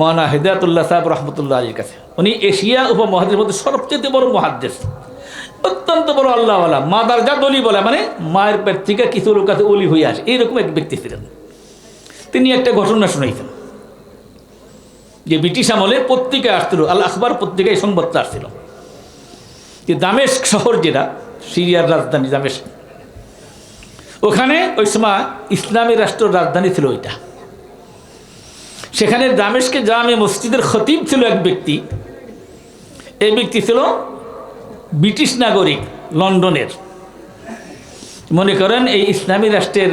মহানা হেদায়তুল্লাহ সাহেব রহমতুল্লাহ আলীর কাছে। উনি এশিয়া উপমহাদেশের মধ্যে সবচেয়ে বড় মহাদেশ অত্যন্ত বড় আল্লাহওয়ালা মাদার যা দলি বলে মানে মায়ের পেট থেকে কিছু লোক কাছে অলি হয়ে আসে। এইরকম এক ব্যক্তি ছিলেন। তিনি একটা ঘটনা শুনাইছেন। যে ব্রিটিশ আমলে পত্রিকায় আসছিল, আল আখবর পত্রিকায় সংবাদটা আসছিল। যে দামেস্ক শহর যেটা, সিরিয়ার রাজধানী দামেস্ক। ওখানে ওই সময় ইসলামী রাষ্ট্রের রাজধানী ছিল ওইটা। সেখানে দামেশকে জামে মসজিদের খতিব ছিল এক ব্যক্তি। এই ব্যক্তি ছিল ব্রিটিশ নাগরিক লন্ডনের। মনে করেন এই ইসলামী রাষ্ট্রের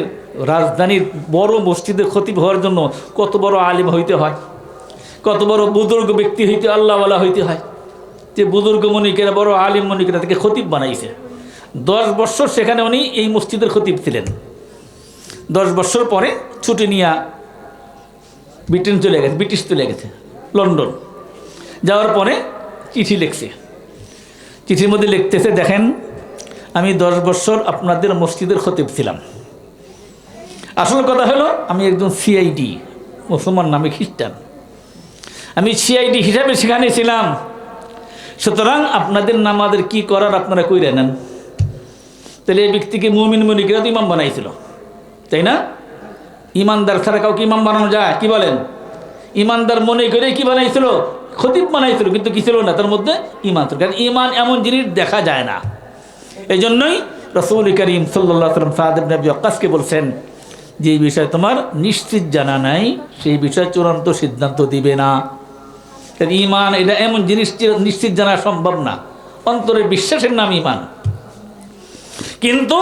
রাজধানীর বড় মসজিদের খতিব হওয়ার জন্য কত বড় আলিম হইতে হয়, কত বড় বুজুর্গ ব্যক্তি হইতে আল্লাহওয়ালা হইতে হয়। যে বুজুর্গ মনিকেরা, বড় আলিম মনিকেরা তাকে খতিব বানাইছে। দশ বৎসর সেখানে উনি এই মসজিদের খতিব ছিলেন। দশ বৎসর পরে ছুটি নিয়ে ব্রিটেন চলে গেছে, ব্রিটিশ চলে গেছে, লন্ডন। যাওয়ার পরে চিঠি লিখছে। চিঠির মধ্যে লিখতেছে, দেখেন, আমি দশ বছর আপনাদের মসজিদের খতিব ছিলাম। আসল কথা হলো, আমি একজন সিআইডি মুসলমান নামে খ্রিস্টান। আমি সিআইডি হিসাবে সেখানে ছিলাম। সুতরাং আপনাদের নামাদের কি করার আপনারা কইরে নেন? তাহলে এই ব্যক্তিকে মুমিন মনিকেরা তো ইমাম বানাইছিল। তাই না? ইমানদার ছাড়া কাউকে ইমাম বানানো যায়? কি বলেন? ইমানদার মনে করে কি বানাইছিল? খতিব বানাইছিল, কিন্তু কি ছিল না? তার মধ্যে ইমান ছিল। কারণ ইমান এমন জিনিস দেখা যায় না। এই জন্যই রসুল করিম সাল্লাম সাহাদেব নবী বলছেন, যে বিষয়ে তোমার নিশ্চিত জানা নাই, সেই বিষয়ে চূড়ান্ত সিদ্ধান্ত দিবে না। ইমান, এটা এমন জিনিস নিশ্চিত জানা সম্ভব না। অন্তরে বিশ্বাসের নাম ইমান। কিন্তু